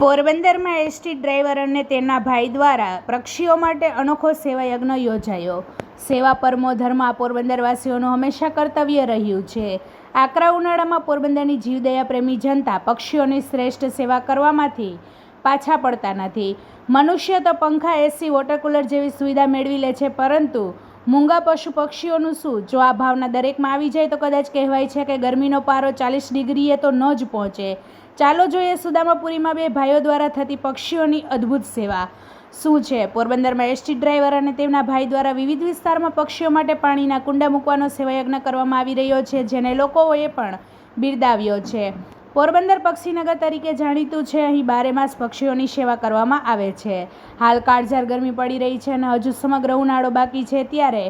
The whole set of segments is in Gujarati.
પોરબંદરમાં એસટી ડ્રાઈવર અને તેના ભાઈ દ્વારા પક્ષીઓ માટે અનોખો સેવાયજ્ઞ યોજાયો. સેવા પરમો ધર્મ આ પોરબંદરવાસીઓનું હંમેશા કર્તવ્ય રહ્યું છે. આકરા ઉનાળામાં પોરબંદરની જીવદયા પ્રેમી જનતા પક્ષીઓની શ્રેષ્ઠ સેવા કરવામાંથી પાછા પડતા નથી. મનુષ્ય તો પંખા, એસી વોટર કુલર જેવી સુવિધા મેળવી લે છે, પરંતુ મૂંગા પશુ પક્ષીઓનું શું? જો આ ભાવના દરેકમાં આવી જાય તો કદાચ કહેવાય છે કે ગરમીનો પારો ચાલીસ ડિગ્રીએ તો ન જ પહોંચે. ચાલો જોઈએ સુદામાપુરીમાં બે ભાઈઓ દ્વારા થતી પક્ષીઓની અદ્ભુત સેવા. શું છે? પોરબંદરમાં એસટી ડ્રાઈવર અને તેમના ભાઈ દ્વારા વિવિધ વિસ્તારમાં પક્ષીઓ માટે પાણીના કુંડા મૂકવાનો સેવાયજ્ઞ કરવામાં આવી રહ્યો છે, જેને લોકોએ પણ બિરદાવ્યો છે. પોરબંદર પક્ષીનગર તરીકે જાણીતું છે, અહીં બારે માસ પક્ષીઓની સેવા કરવામાં આવે છે. હાલ કાળઝાળ ગરમી પડી રહી છે અને હજુ સમગ્ર ઉનાળો બાકી છે ત્યારે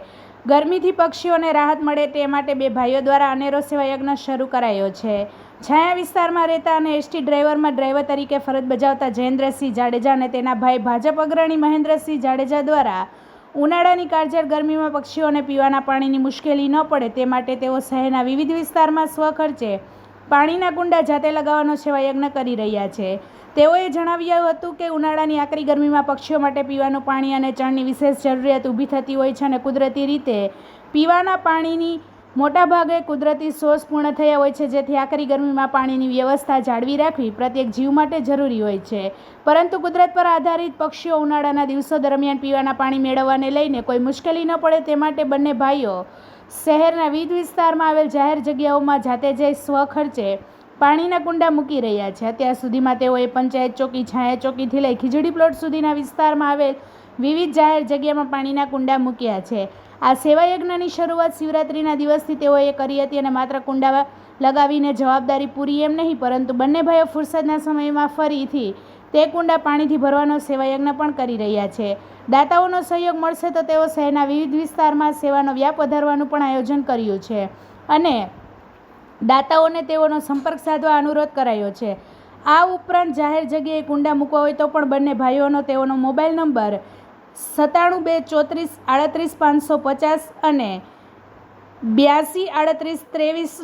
ગરમીથી પક્ષીઓને રાહત મળે તે માટે બે ભાઈઓ દ્વારા અનેરો સેવાયજ્ઞ શરૂ કરાયો છે. છાયા વિસ્તારમાં રહેતા અને એસટી ડ્રાઈવરમાં ડ્રાઈવર તરીકે ફરજ બજાવતા જયેન્દ્રસિંહ જાડેજા અને તેના ભાઈ ભાજપ અગ્રણી મહેન્દ્રસિંહ જાડેજા દ્વારા ઉનાળાની કાળઝાળ ગરમીમાં પક્ષીઓને પીવાના પાણીની મુશ્કેલી ન પડે તે માટે તેઓ શહેરના વિવિધ વિસ્તારમાં સ્વખર્ચે પાણીના કુંડા જાતે લગાવવાનો સેવા યજ્ઞ કરી રહ્યા છે. તેઓએ જણાવ્યું હતું કે ઉનાળાની આકરી ગરમીમાં પક્ષીઓ માટે પીવાનું પાણી અને ચણની વિશેષ જરૂરિયાત ઊભી થતી હોય છે અને કુદરતી રીતે પીવાના પાણીની મોટાભાગે કુદરતી સોર્સ પૂર્ણ થયા હોય છે, જેથી આકરી ગરમીમાં પાણીની વ્યવસ્થા જાળવી રાખવી પ્રત્યેક જીવ માટે જરૂરી હોય છે. પરંતુ કુદરત પર આધારિત પક્ષીઓ ઉનાળાના દિવસો દરમિયાન પીવાના પાણી મેળવવાને લઈને કોઈ મુશ્કેલી ન પડે તે માટે બંને ભાઈઓ શહેરના વિવિધ વિસ્તારમાં આવેલ જાહેર જગ્યાઓમાં જાતે જઈ સ્વખર્ચે પાણીના કુંડા મૂકી રહ્યા છે. અત્યાર સુધીમાં તેઓએ પંચાયત ચોકી, છાયા ચોકીથી લઈ ખીજડી પ્લોટ સુધીના વિસ્તારમાં આવેલ વિવિધ જાહેર જગ્યામાં પાણીના કુંડા મૂક્યા છે. આ સેવાયજ્ઞની શરૂઆત શિવરાત્રિના દિવસથી તેઓએ કરી હતી અને માત્ર કુંડાવા લગાવીને જવાબદારી પૂરી એમ નહીં, પરંતુ બંને ભાઈઓ ફુરસદના સમયમાં ફરીથી તે કુંડા પાણીથી ભરવાનો સેવાયજ્ઞ પણ કરી રહ્યા છે. દાતાઓનો સહયોગ મળશે તો તેઓ શહેરના વિવિધ વિસ્તારમાં સેવાનો વ્યાપ વધારવાનું પણ આયોજન કર્યું છે અને દાતાઓને તેઓનો સંપર્ક સાધવા અનુરોધ કરાયો છે. આ ઉપરાંત જાહેર જગ્યાએ કુંડા મૂકવા હોય તો પણ બંને ભાઈઓનો તેઓનો મોબાઈલ નંબર સત્તાણું બે ચોત્રીસ આડત્રીસ પાંચસો પચાસ અને બ્યાસી આડત્રીસ ત્રેવીસ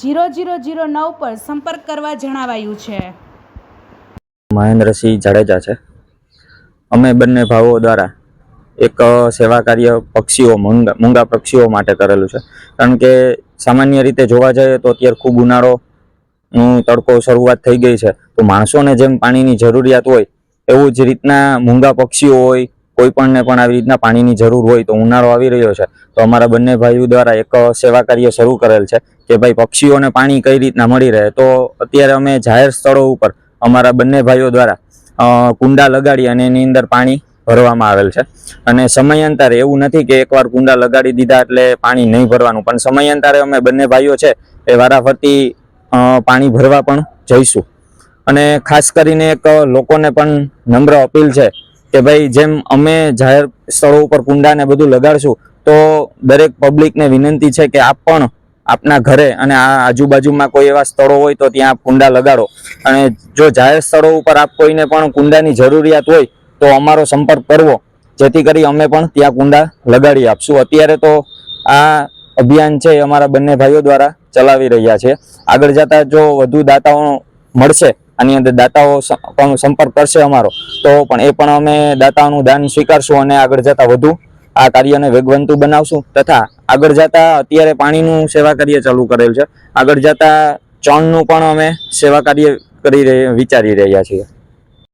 જીરો જીરો જીરો નવ પર સંપર્ક કરવા જણાવાયું છે. મહેન્દ્રસિંહ જાડેજા છે. અમે બંને ભાવો દ્વારા એક સેવા કાર્ય પક્ષીઓ, મૂંગા મૂંગા પક્ષીઓ માટે કરેલું છે. કારણ કે સામાન્ય રીતે જોવા જઈએ તો અત્યારે ખૂબ ઉનાળો તડકો શરૂઆત થઈ ગઈ છે. તો માણસોને જેમ પાણીની જરૂરિયાત હોય, એવું જ રીતના મૂંગા પક્ષીઓ હોય કોઈ પણને પણ આવી રીતના પાણીની જરૂર હોય તો ઉનાળો આવી રહ્યો છે, તો અમારા બંને ભાઈઓ દ્વારા એક સેવા કાર્ય શરૂ કરેલ છે કે ભાઈ પક્ષીઓને પાણી કઈ રીતના મળી રહે. તો અત્યારે અમે જાહેર સ્થળો ઉપર અમારા બંને ભાઈઓ દ્વારા કુંડા લગાડી અને એની અંદર પાણી ભરવામાં આવેલ છે. અને સમયાંતરે એવું નથી કે એકવાર કુંડા લગાડી દીધા એટલે પાણી નહીં ભરવાનું, પણ સમયાંતરે અમે બંને ભાઈઓ છે એ વારાફરતી પાણી ભરવા પણ જઈશું. અને ખાસ કરીને એક લોકોને પણ નમ્ર અપીલ છે કે ભાઈ જેમ અમે જાહેર સ્થળો ઉપર કુંડા ને બધું લગાડશું, તો દરેક પબ્લિકને વિનંતી છે કે આપ પણ આપના ઘરે અને આ આજુબાજુમાં કોઈ એવા સ્થળો હોય તો ત્યાં કુંડા લગાડો. અને જો જાહેર સ્થળો ઉપર આપ કોઈને પણ કુંડાની જરૂરિયાત હોય, તો અમારો સંપર્ક કરવો. જેથી કરી અમે પણ ત્યાં કુંડા લગાડી આપશું. અત્યારે તો આ અભિયાન છે અમારા બંને ભાઈઓ દ્વારા ચલાવી રહ્યા છે. આગળ જતા જો વધુ દાતાઓ મળશે આની અંદર દાતાઓ પણ સંપર્ક કરશે અમારો. તો પણ એ પણ અમે દાતાઓનું દાન સ્વીકારશું અને આગળ જતા વધુ આ કાર્યને વેગવંતુ બનાવશું તથા આગળ જતા અત્યારે પાણીનું સેવા કાર્ય ચાલુ કરેલ છે. આગળ જતા ચણનું પણ અમે સેવા કાર્ય કરી વિચારી રહ્યા છીએ.